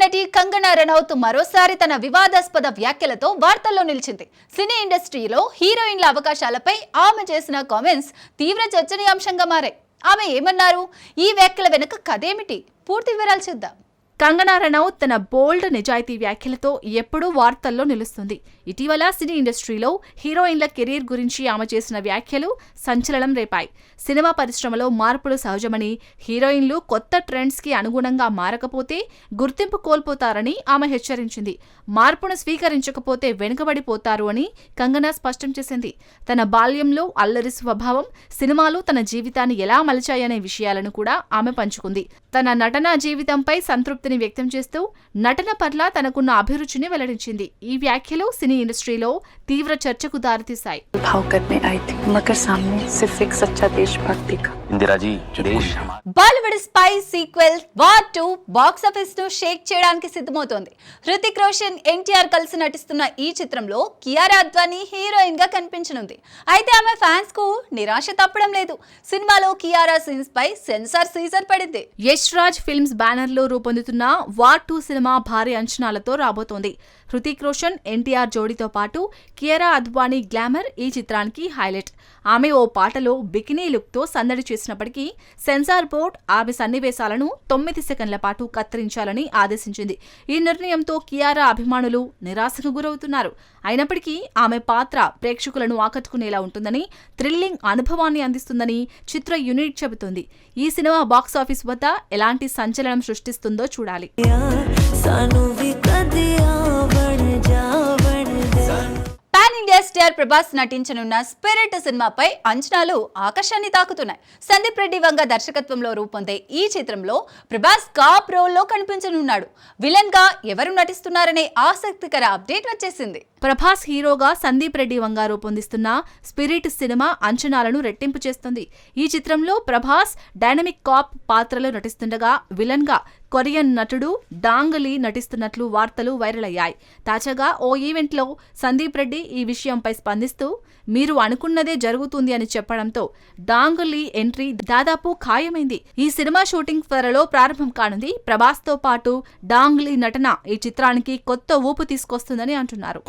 నటి కంగనా రనౌత్ మరోసారి తన వివాదాస్పద వ్యాఖ్యలతో వార్తల్లో నిలిచింది. సినీ ఇండస్ట్రీలో హీరోయిన్ల అవకాశాలపై ఆమె చేసిన కామెంట్స్ తీవ్ర చర్చనీయాంశంగా మారాయి. ఆమె ఏమన్నారు? ఈ వ్యాఖ్యల వెనుక కథేమిటి పూర్తి వివరాలు చూద్దాం. కంగనా రనౌత్ తన బోల్డ్ నిజాయితీ వ్యాఖ్యలతో ఎప్పుడూ వార్తల్లో నిలుస్తుంది. ఇటీవల సినీ ఇండస్ట్రీలో హీరోయిన్ల కెరీర్ గురించి ఆమె చేసిన వ్యాఖ్యలు సంచలనం రేపాయి. సినిమా పరిశ్రమలో మార్పులు సహజమని హీరోయిన్లు కొత్త ట్రెండ్స్కి అనుగుణంగా మారకపోతే గుర్తింపు కోల్పోతారని ఆమె హెచ్చరించింది. మార్పును స్వీకరించకపోతే వెనుకబడిపోతారు అని కంగనా స్పష్టం చేసింది. తన బాల్యంలో అల్లరి స్వభావం సినిమాలు తన జీవితాన్ని ఎలా మలిచాయనే విషయాలను కూడా ఆమె పంచుకుంది. తన నటనా జీవితంపై సంతృప్తి సంతృప్తిని వ్యక్తం చేస్తూ నటన పట్ల తనకున్న అభిరుచిని వెల్లడించింది. ఈ వ్యాఖ్యలు సినీ ఇండస్ట్రీలో తీవ్ర చర్చకు దారితీశాయి. Bollywood spy sequel War two box ఆఫీస్ను shake చేయడానికి సిద్ధమవుతోంది. హృతిక్ రోషన్ ఎన్టీఆర్ కలిసి నటిస్తున్న ఈ చిత్రంలో కియారా అద్వానీ హీరోయిన్గా కనిపించనుంది. అయితే ఆమె ఫ్యాన్స్కు నిరాశ తప్పడం లేదు. సినిమాలో కియారా సీన్స్ పై సెన్సార్ సీజర్ పడింది. యష్ రాజ్ ఫిల్మ్స్ బ్యానర్లో రూపొందుతున్న వార్ టూ సినిమా భారీ అంచనాలతో రాబోతోంది. హృతిక్ రోషన్ ఎన్టీఆర్ జోడీతో పాటు కియారా అద్వానీ గ్లామర్ ఈ చిత్రానికి హైలైట్. ఆమె ఓ పాటలో బికినీ లుక్తో సందడి చేసినప్పటికీ సెన్సార్ బోర్డ్ ఆమె సన్నివేశాలను తొమ్మిది సెకండ్ల పాటు కత్తిరించాలని ఆదేశించింది. ఈ నిర్ణయంతో కియారా అభిమానులు నిరాశకు గురవుతున్నారు. అయినప్పటికీ ఆమె పాత్ర ప్రేక్షకులను ఆకట్టుకునేలా ఉంటుందని థ్రిల్లింగ్ అనుభవాన్ని అందిస్తుందని చిత్ర యూనిట్ చెబుతోంది. ఈ సినిమా బాక్సాఫీస్ వద్ద ఎలాంటి సంచలనం సృష్టిస్తుందో చూడాలి. స్టార్ ప్రభాస్ నటించనున్న స్పిరిట్ సినిమాపై అంచనాలు ఆకాశాన్ని తాకుతున్నాయి. సందీప్ రెడ్డి వంగ దర్శకత్వంలో రూపొందే ఈ చిత్రంలో ప్రభాస్ కాప్ రోల్లో కనిపించనున్నాడు. విలన్గా ఎవరు నటిస్తున్నారనే ఆసక్తికర అప్డేట్ వచ్చేసింది. ప్రభాస్ హీరోగా సందీప్ రెడ్డి వంగ రూపొందిస్తున్న స్పిరిట్ సినిమా అంచనాలను రెట్టింపు చేస్తుంది. ఈ చిత్రంలో ప్రభాస్ డైనమిక్ కాప్ పాత్రలో నటిస్తుండగా విలన్గా కొరియన్ నటుడు డాంగలీ నటిస్తున్నట్లు వార్తలు వైరల్ అయ్యాయి. తాజాగా ఓ ఈవెంట్లో సందీప్ రెడ్డి ఈ విషయంపై స్పందిస్తూ మీరు అనుకున్నదే జరుగుతుంది అని చెప్పడంతో డాంగలీ ఎంట్రీ దాదాపు ఖాయమైంది. ఈ సినిమా షూటింగ్ త్వరలో ప్రారంభం కానుంది. ప్రభాస్తో పాటు డాంగ్లీ నటన ఈ చిత్రానికి కొత్త ఊపు తీసుకొస్తుందని అంటున్నారు.